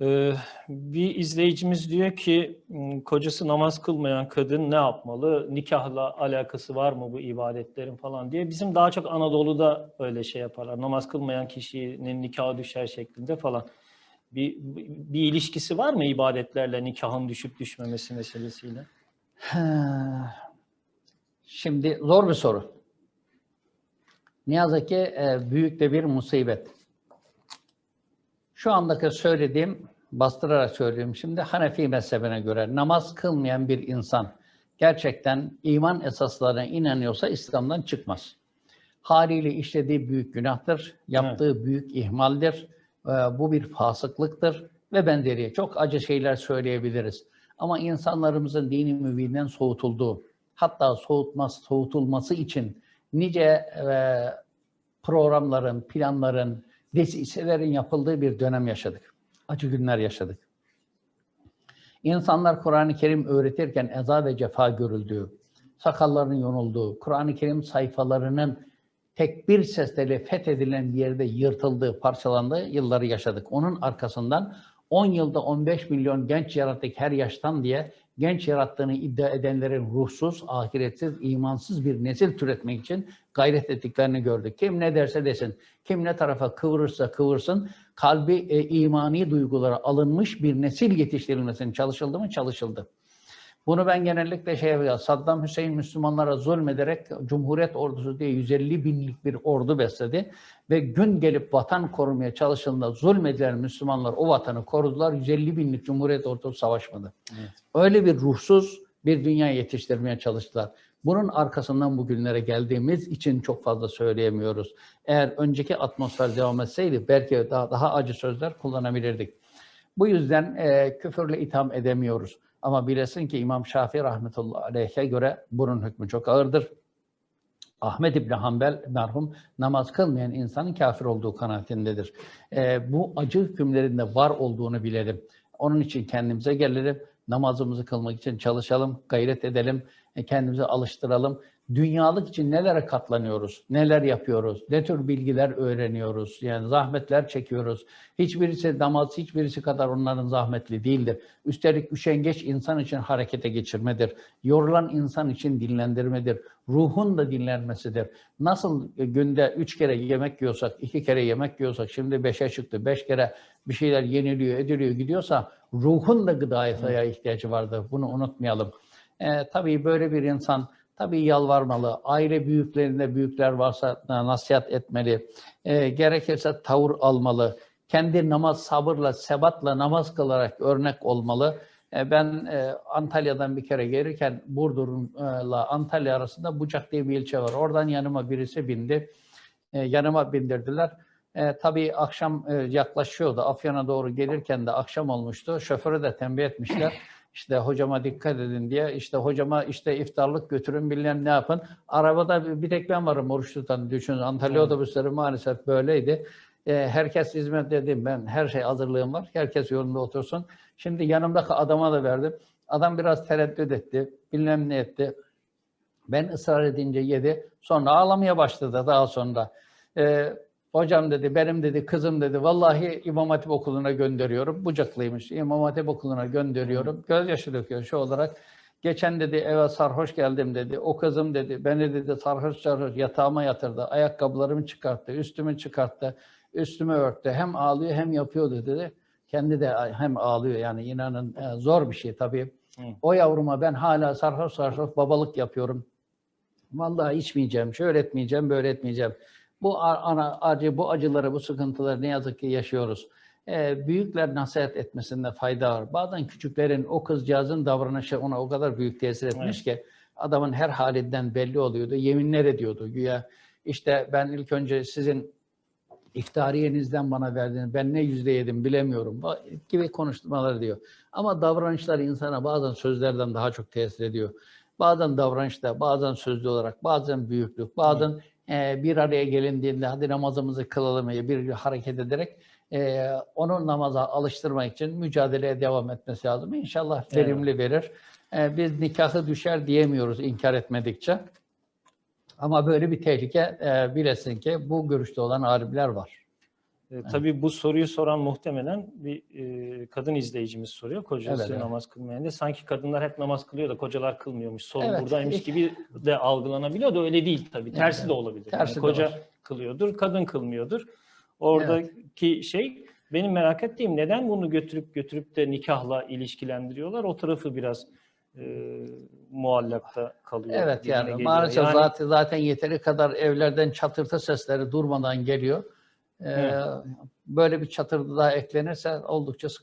Ee, bir izleyicimiz diyor ki "M, kocası namaz kılmayan kadın ne yapmalı? Nikahla alakası var mı bu ibadetlerin falan diye. Bizim daha çok Anadolu'da öyle şey yaparlar. Namaz kılmayan kişinin nikahı düşer şeklinde falan. Bir, bir ilişkisi var mı ibadetlerle nikahın düşüp düşmemesi meselesiyle? Şimdi zor bir soru. Ne yazık ki e, büyük de bir musibet. Şu andaki söylediğim, bastırarak söylüyorum şimdi Hanefi mezhebine göre namaz kılmayan bir insan gerçekten iman esaslarına inanıyorsa İslam'dan çıkmaz. Haliyle işlediği büyük günahtır, yaptığı büyük ihmaldir, e, bu bir fasıklıktır ve benzeri çok acı şeyler söyleyebiliriz. Ama insanlarımızın dini mübinden soğutulduğu, hatta soğutmaz, soğutulması için nice e, programların, planların, desiselerin yapıldığı bir dönem yaşadık. Acı günler yaşadık. İnsanlar Kur'an-ı Kerim öğretirken eza ve cefa görüldüğü, sakallarının yonulduğu, Kur'an-ı Kerim sayfalarının tek bir sesle fethedilen bir yerde yırtıldığı, parçalandığı yılları yaşadık. Onun arkasından 10 yılda 15 milyon genç yarattık her yaştan diye genç yarattığını iddia edenlerin ruhsuz, ahiretsiz, imansız bir nesil türetmek için gayret ettiklerini gördük. Kim ne derse desin, kim ne tarafa kıvırırsa kıvırsın, kalbi e, imani duygulara alınmış bir nesil yetiştirilmesinin çalışıldı mı? Çalışıldı. Bunu ben genellikle şey yapıyorum. Saddam Hüseyin Müslümanlara zulmederek Cumhuriyet Ordusu diye 150 binlik bir ordu besledi. Ve gün gelip vatan korumaya çalışıldığında zulmedilen Müslümanlar o vatanı korudular. 150 binlik Cumhuriyet Ordusu savaşmadı. Evet. Öyle bir ruhsuz bir dünya yetiştirmeye çalıştılar. Bunun arkasından bugünlere geldiğimiz için çok fazla söyleyemiyoruz. Eğer önceki atmosfer devam etseydi belki daha, daha acı sözler kullanabilirdik. Bu yüzden e, küfürle itham edemiyoruz. Ama bilesin ki İmam Şafii rahmetullahi aleyhe göre bunun hükmü çok ağırdır. Ahmet İbni Hanbel merhum namaz kılmayan insanın kafir olduğu kanaatindedir. E, bu acı hükümlerinde var olduğunu bilelim. Onun için kendimize gelelim, namazımızı kılmak için çalışalım, gayret edelim, e, kendimizi alıştıralım. Dünyalık için nelere katlanıyoruz, neler yapıyoruz, ne tür bilgiler öğreniyoruz, yani zahmetler çekiyoruz. Hiçbirisi namaz, hiçbirisi kadar onların zahmetli değildir. Üstelik üşengeç insan için harekete geçirmedir. Yorulan insan için dinlendirmedir. Ruhun da dinlenmesidir. Nasıl günde üç kere yemek yiyorsak, iki kere yemek yiyorsak, şimdi beşe çıktı, beş kere bir şeyler yeniliyor, ediliyor, gidiyorsa ruhun da gıdaya ihtiyacı vardır. Bunu unutmayalım. E, tabii böyle bir insan tabii yalvarmalı. Aile büyüklerinde büyükler varsa nasihat etmeli. E, gerekirse tavır almalı. Kendi namaz sabırla, sebatla namaz kılarak örnek olmalı. E, ben e, Antalya'dan bir kere gelirken Burdur'la Antalya arasında Bucak diye bir ilçe var. Oradan yanıma birisi bindi. E, yanıma bindirdiler. E, tabii akşam e, yaklaşıyordu. Afyon'a doğru gelirken de akşam olmuştu. Şoförü de tembih etmişler. İşte hocama dikkat edin diye. İşte hocama işte iftarlık götürün bilmem ne yapın. Arabada bir tek ben varım oruç tutan. Düşünün Antalya Evet. otobüsleri maalesef böyleydi. E, herkes hizmet dedim ben. Her şey hazırlığım var. Herkes yolunda otursun. Şimdi yanımdaki adama da verdim. Adam biraz tereddüt etti. Bilmem ne etti. Ben ısrar edince yedi. Sonra ağlamaya başladı daha sonra. E, hocam dedi, benim dedi, kızım dedi, vallahi İmam Hatip Okulu'na gönderiyorum. Bucaklıymış. İmam Hatip Okulu'na gönderiyorum. Gözyaşı döküyor şu olarak. Geçen dedi eve sarhoş geldim dedi. O kızım dedi beni dedi sarhoş sarhoş yatağıma yatırdı. Ayakkabılarımı çıkarttı, üstümü çıkarttı, üstümü örttü. Hem ağlıyor hem yapıyordu dedi. Kendi de hem ağlıyor yani inanın e, zor bir şey tabii. Hı. O yavruma ben hala sarhoş sarhoş babalık yapıyorum. Vallahi içmeyeceğim, şöyle etmeyeceğim, böyle etmeyeceğim. Bu ana acı, bu acıları, bu sıkıntıları ne yazık ki yaşıyoruz. Ee, büyükler nasihat etmesinde fayda var. Bazen küçüklerin, o kızcağızın davranışı ona o kadar büyük tesir etmiş ki adamın her halinden belli oluyordu. Yeminler ediyordu güya. İşte ben ilk önce sizin iftariyenizden bana verdiğiniz, ben ne yüzde yedim bilemiyorum gibi konuşmalar diyor. Ama davranışlar insana bazen sözlerden daha çok tesir ediyor. Bazen davranışta, bazen sözlü olarak, bazen büyüklük, bazen e, bir araya gelindiğinde hadi namazımızı kılalım diye bir hareket ederek e, onu namaza alıştırmak için mücadeleye devam etmesi lazım. İnşallah Evet. verimli verir. E, biz nikahı düşer diyemiyoruz inkar etmedikçe. Ama böyle bir tehlike e, bilesin ki bu görüşte olan alimler var. E, tabii bu soruyu soran muhtemelen bir e, kadın izleyicimiz soruyor. Kocası Evet, evet. namaz kılmayan diye. Sanki kadınlar hep namaz kılıyor da kocalar kılmıyormuş. Sorun Evet. buradaymış gibi de algılanabiliyor da öyle değil tabii. Tersi Evet. de olabilir. Tersi Yani de koca var. kılıyordur, kadın kılmıyordur. Oradaki şey benim merak ettiğim neden bunu götürüp götürüp de nikahla ilişkilendiriyorlar? O tarafı biraz e, muallakta kalıyor. Evet yani geliyor. maalesef Yani- zaten zaten yeteri kadar evlerden çatırtı sesleri durmadan geliyor. Evet. Böyle bir çatırtı daha eklenirse oldukça sıkıntı.